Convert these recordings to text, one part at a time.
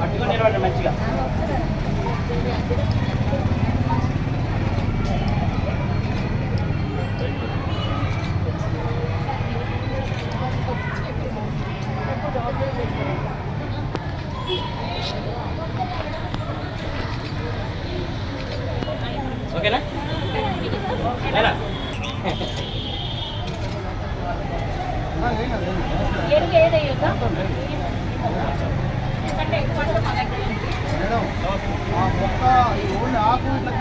పట్టుకొని మంచిగా. ఏడుగు ఏదయ్యొద్దా ఎందుకంటే ఎక్కువ మా దగ్గర ఉంది. మేడం ఆ మొక్క ఈ ఓన్లీ ఆకు ఇట్లా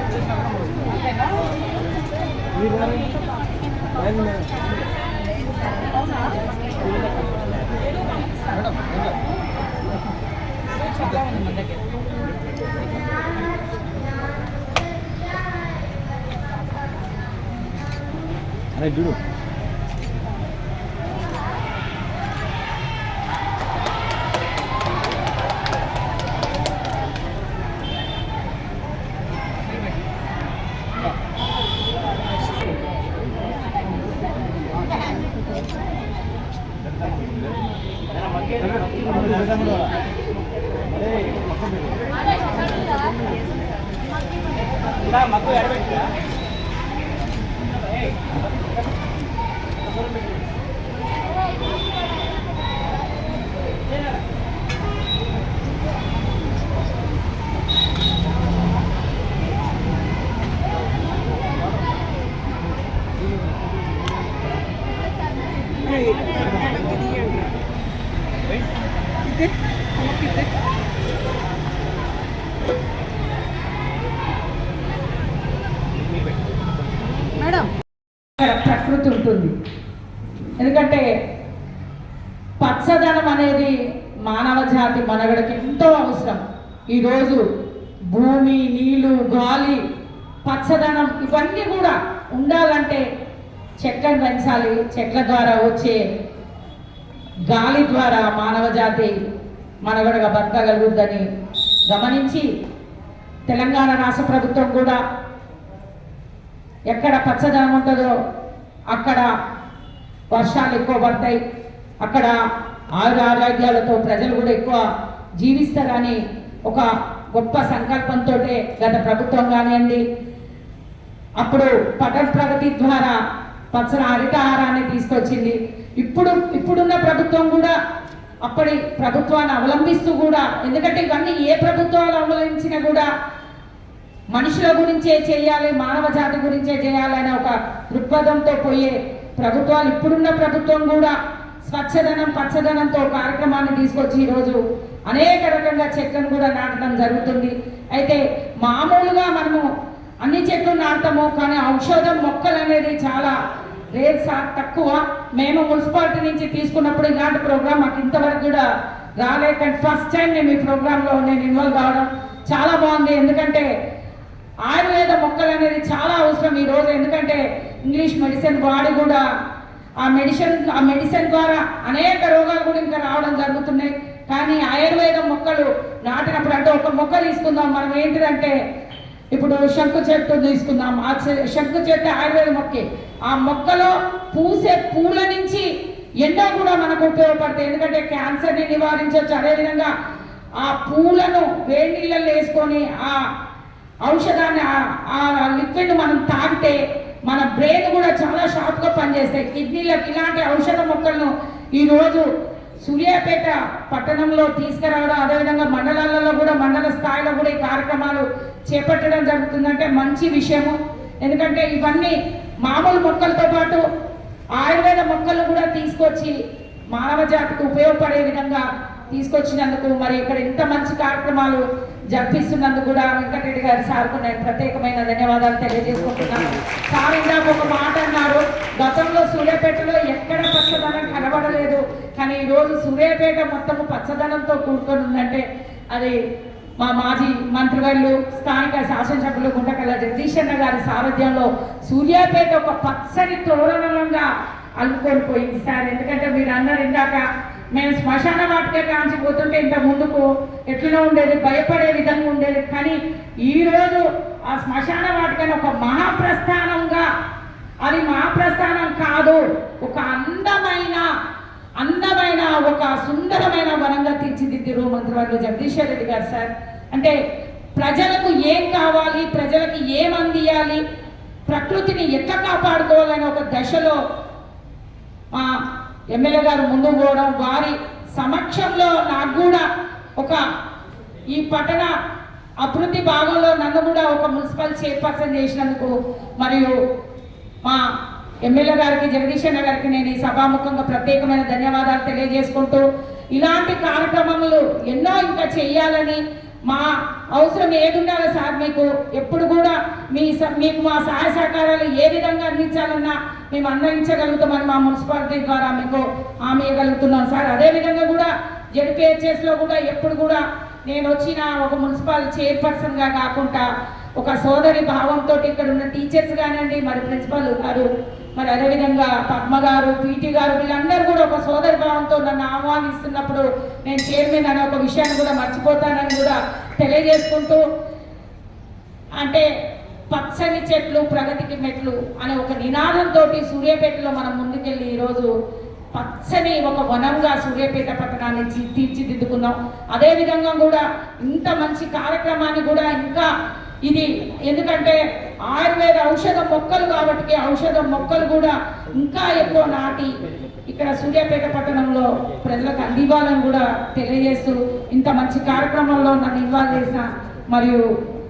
మేడం అరే చూడు ఇలా ప్రకృతి ఉంటుంది. ఎందుకంటే పచ్చదనం అనేది మానవ జాతి మనగడకి ఎంతో అవసరం. ఈరోజు భూమి నీళ్ళు గాలి పచ్చదనం ఇవన్నీ కూడా ఉండాలంటే చెట్లను పెంచాలి. చెట్ల ద్వారా వచ్చే గాలి ద్వారా మానవ జాతి మనగడగా బతకగలుగుద్దని గమనించి తెలంగాణ రాష్ట్ర ప్రభుత్వం కూడా ఎక్కడ పచ్చదనం ఉంటుందో అక్కడ వర్షాలు ఎక్కువ పడతాయి. అక్కడ ఆయుర ఆరోగ్యాలతో ప్రజలు కూడా ఎక్కువ జీవిస్తారని ఒక గొప్ప సంకల్పంతో గత ప్రభుత్వం కానివ్వండి. అప్పుడు పట ప్రగతి ద్వారా పచ్చని హరితహారాన్ని తీసుకొచ్చింది. ఇప్పుడు ఇప్పుడున్న ప్రభుత్వం కూడా అప్పటి ప్రభుత్వాన్ని అవలంబిస్తూ కూడా ఎందుకంటే ఇవన్నీ ఏ ప్రభుత్వాలు అవలంబించినా కూడా మనుషుల గురించే చేయాలి మానవ జాతి గురించే చేయాలనే ఒక దృక్పథంతో పోయే ప్రభుత్వాలు ఇప్పుడున్న ప్రభుత్వం కూడా స్వచ్ఛదనం పచ్చదనంతో కార్యక్రమాన్ని తీసుకొచ్చి ఈరోజు అనేక రకంగా చెట్లను కూడా నాటడం జరుగుతుంది. అయితే మామూలుగా మనము అన్ని చెట్లు నాటుతాము కానీ ఔషధం మొక్కలు అనేది చాలా రేట్ తక్కువ. మేము మున్సిపాలిటీ నుంచి తీసుకున్నప్పుడు ఇలాంటి ప్రోగ్రామ్ మాకు ఇంతవరకు కూడా రాలేక ఫస్ట్ టైం నేను ఈ ప్రోగ్రాంలో నేను ఇన్వాల్వ్ కావడం చాలా బాగుంది. ఎందుకంటే ఆయుర్వేద మొక్కలు అనేది చాలా అవసరం ఈ రోజు ఎందుకంటే ఇంగ్లీష్ మెడిసిన్ వాడి కూడా ఆ మెడిసిన్ ఆ మెడిసిన్ ద్వారా అనేక రోగాలు కూడా ఇంకా రావడం జరుగుతున్నాయి. కానీ ఆయుర్వేద మొక్కలు నాటినప్పుడు అంటే ఒక మొక్క తీసుకుందాం మనం ఏంటిదంటే ఇప్పుడు శంకు చెట్టు తీసుకుందాం. ఆ శంకు చెట్టు ఆయుర్వేద మొక్కే ఆ మొక్కలో పూసే పూల నుంచి ఎన్నో కూడా మనకు ఉపయోగపడతాయి. ఎందుకంటే క్యాన్సర్ని నివారించవచ్చు అదేవిధంగా ఆ పూలను వేడి నీళ్ళల్లో వేసుకొని ఆ ఔషధాన్ని ఆ- లిక్విడ్ మనం తాగితే మన బ్రెయిన్ కూడా చాలా షార్ప్గా పనిచేస్తాయి. కిడ్నీలకు ఇలాంటి ఔషధ మొక్కలను ఈరోజు సూర్యాపేట పట్టణంలో తీసుకురావడం అదేవిధంగా మండలాలలో కూడా మండల స్థాయిలో కూడా ఈ కార్యక్రమాలు చేపట్టడం జరుగుతుందంటే మంచి విషయము. ఎందుకంటే ఇవన్నీ మామూలు మొక్కలతో పాటు ఆయుర్వేద మొక్కలు కూడా తీసుకొచ్చి మానవ జాతికి ఉపయోగపడే విధంగా తీసుకొచ్చినందుకు మరి ఇక్కడ ఇంత మంచి కార్యక్రమాలు జరిపిస్తున్నందుకు కూడా వెంకటరెడ్డి గారి సార్కు నేను ప్రత్యేకమైన ధన్యవాదాలు తెలియజేసుకుంటున్నాను. సార్ ఇందాక ఒక మాట అన్నారు గతంలో సూర్యాపేటలో ఎక్కడ పచ్చదనం కనబడలేదు కానీ ఈరోజు సూర్యాపేట మొత్తము పచ్చదనంతో కూడుకొని ఉందంటే అది మా మాజీ మంత్రివర్యులు స్థానిక శాసనసభ్యులు గుంటకల్ల జగదీష్ అన్న గారి సారథ్యంలో సూర్యాపేట ఒక పచ్చని తోరణంగా అల్లుకొని పోయింది సార్. ఎందుకంటే మీరు అన్నారు ఇందాక మేము శ్మశాన వాటికే కాంచి పోతుంటే ఇంత ముందుకు ఎట్లా ఉండేది భయపడే విధంగా ఉండేది. కానీ ఈరోజు ఆ శ్మశాన వాటికని ఒక మహాప్రస్థానంగా అది మహాప్రస్థానం కాదు ఒక అందమైన అందమైన ఒక సుందరమైన వనంగా తీర్చిదిద్దిరు మంత్రివర్యులు జగదీశ్వర్ రెడ్డి గారు సార్. అంటే ప్రజలకు ఏం కావాలి ప్రజలకు ఏం అందియాలి ప్రకృతిని ఎట్లా కాపాడుకోవాలనే ఒక దశలో ఎమ్మెల్యే గారు ముందు పోవడం వారి సమక్షంలో నాకు కూడా ఒక ఈ పట్టణ అభివృద్ధి భాగంలో నన్ను కూడా ఒక మున్సిపల్ చైర్పర్సన్ చేసినందుకు మరియు మా ఎమ్మెల్యే గారికి జగదీశన్న గారికి నేను ఈ సభాముఖంగా ప్రత్యేకమైన ధన్యవాదాలు తెలియజేసుకుంటూ ఇలాంటి కార్యక్రమములు ఎన్నో ఇంకా చేయాలని మా అవసరం ఏది ఉండాలి సార్ మీకు? ఎప్పుడు కూడా మీ స- మీకు మా సహాయ సహకారాలు ఏ విధంగా అందించాలన్నా మేము అన్వయించగలుగుతామని మా మున్సిపాలిటీ ద్వారా మీకు హామీ ఇవ్వగలుగుతున్నాం సార్. అదే విధంగా కూడా జడిపిహెచ్ఎస్లో కూడా ఎప్పుడు కూడా నేను వచ్చిన ఒక మున్సిపల్ చైర్పర్సన్గా కాకుండా ఒక సోదరి భావంతో ఇక్కడ ఉన్న టీచర్స్ కానివ్వండి మరి ప్రిన్సిపల్ గారు మరి అదేవిధంగా పద్మ గారు పీటీ గారు వీళ్ళందరూ కూడా ఒక సోదరి భావంతో నన్ను ఆహ్వానిస్తున్నప్పుడు నేను చైర్మన్ అనే ఒక విషయాన్ని కూడా మర్చిపోతానని కూడా తెలియజేసుకుంటూ అంటే పచ్చని చెట్లు ప్రగతికి మెట్లు అనే ఒక నినాదంతో సూర్యాపేటలో మనం ముందుకెళ్ళి ఈరోజు పచ్చని ఒక వనంగా సూర్యాపేట పట్టణాన్ని చి- తీర్చిదిద్దుకున్నాం. అదే విధంగా కూడా ఇంత మంచి కార్యక్రమాన్ని కూడా ఇంకా ఇది ఎందుకంటే ఆయుర్వేద ఔషధ మొక్కలు కాబట్టి ఔషధ మొక్కలు కూడా ఇంకా ఎక్కువ నాటి ఇక్కడ సూర్యాపేట పట్టణంలో ప్రజలకు అందివ్వాలని కూడా తెలియజేస్తూ ఇంత మంచి కార్యక్రమంలో నన్ను ఇన్వాల్వ్ చేసిన మరియు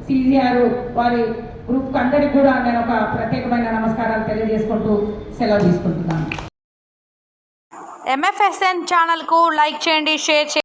సిజిఆర్ వారి గ్రూప్ అందరికి కూడా నేను ఒక ప్రత్యేకమైన నమస్కారాలు తెలియజేసుకుంటూ సెలవు తీసుకుంటున్నాను. ఎంఎఫ్ఎస్ఎన్ ఛానల్కు లైక్ చేయండి షేర్ చేయండి.